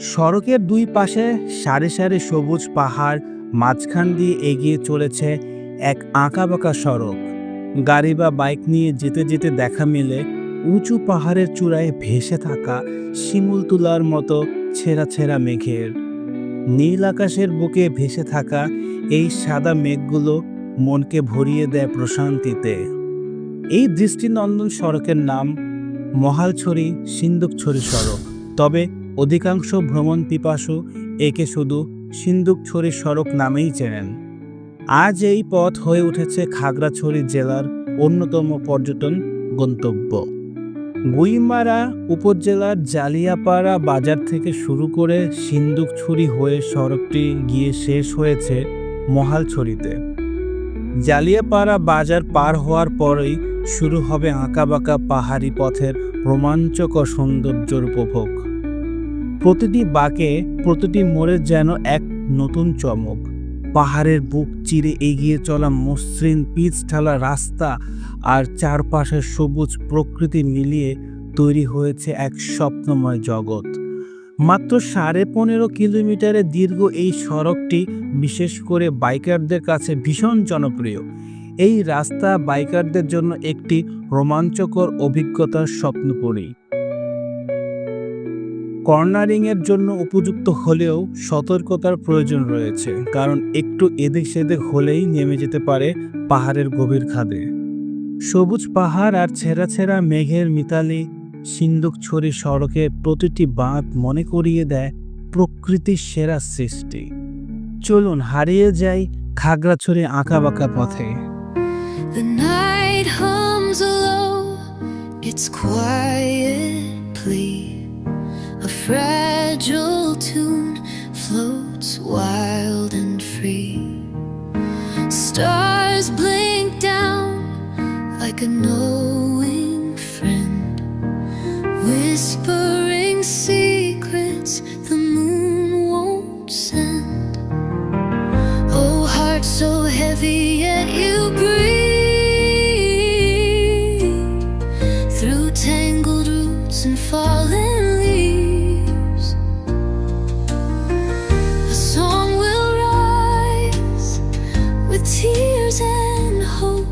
সড়কের দুই পাশে সারি সারি সবুজ পাহাড়, মাঝখান দিয়ে এগিয়ে চলেছে এক আঁকাবাঁকা সড়ক। গাড়ি বা বাইক নিয়ে যেতে যেতে দেখা মেলে উঁচু পাহাড়ের চূড়ায় ভেসে থাকা শিমুল তুলার মতো ছেঁড়া ছেঁড়া মেঘের। নীল আকাশের বুকে ভেসে থাকা এই সাদা মেঘগুলো মনকে ভরিয়ে দেয় প্রশান্তিতে। এই দৃষ্টিনন্দন সড়কের নাম মহালছড়ি সিন্দুকছড়ি সড়ক। তবে অধিকাংশ ভ্রমণ পিপাসু একে শুধু সিন্দুকছড়ি সড়ক নামেই চেনেন। আজ এই পথ হয়ে উঠেছে খাগড়াছড়ি জেলার অন্যতম পর্যটন গন্তব্য। গুইমারা উপজেলার জালিয়াপাড়া বাজার থেকে শুরু করে সিন্দুকছড়ি হয়ে সড়কটি গিয়ে শেষ হয়েছে মহালছড়িতে। জালিয়াপাড়া বাজার পার হওয়ার পরেই শুরু হবে আঁকাবাঁকা পাহাড়ি পথের রোমাঞ্চকর সৌন্দর্যর উপভোগ। প্রতিটি বাঁকে প্রতিটি মোড়ে যেন এক নতুন চমক। পাহাড়ের বুক চিরে এগিয়ে চলা মসৃণ পিচ ঢালা রাস্তা আর চারপাশের সবুজ প্রকৃতি মিলিয়ে তৈরি হয়েছে এক স্বপ্নময় জগৎ। মাত্র সাড়ে পনেরো কিলোমিটারের দীর্ঘ এই সড়কটি বিশেষ করে বাইকারদের কাছে ভীষণ জনপ্রিয়। এই রাস্তা বাইকারদের জন্য একটি রোমাঞ্চকর অভিজ্ঞতার স্বপ্নপুরী কর্নারিংয়ের জন্য উপযুক্ত হলেও সতর্কতার প্রয়োজন রয়েছে কারণ একটু এদিক সেদিক হলেই নেমে যেতে পারে পাহাড়ের গভীর খাদে। সবুজ পাহাড় আর ছেঁড়া ছেঁড়া মেঘের মিতালি সিন্দুকছড়ি সড়কে প্রতিটি বাঁধ মনে করিয়ে দেয় প্রকৃতির সেরা সৃষ্টি। চলুন হারিয়ে যাই খাগড়াছড়ি পথে। Night hums low, its quiet. Floats wild and free. Stars blink down like a knowing friend, whispering secrets the moon won't send. Oh, heart so heavy, 后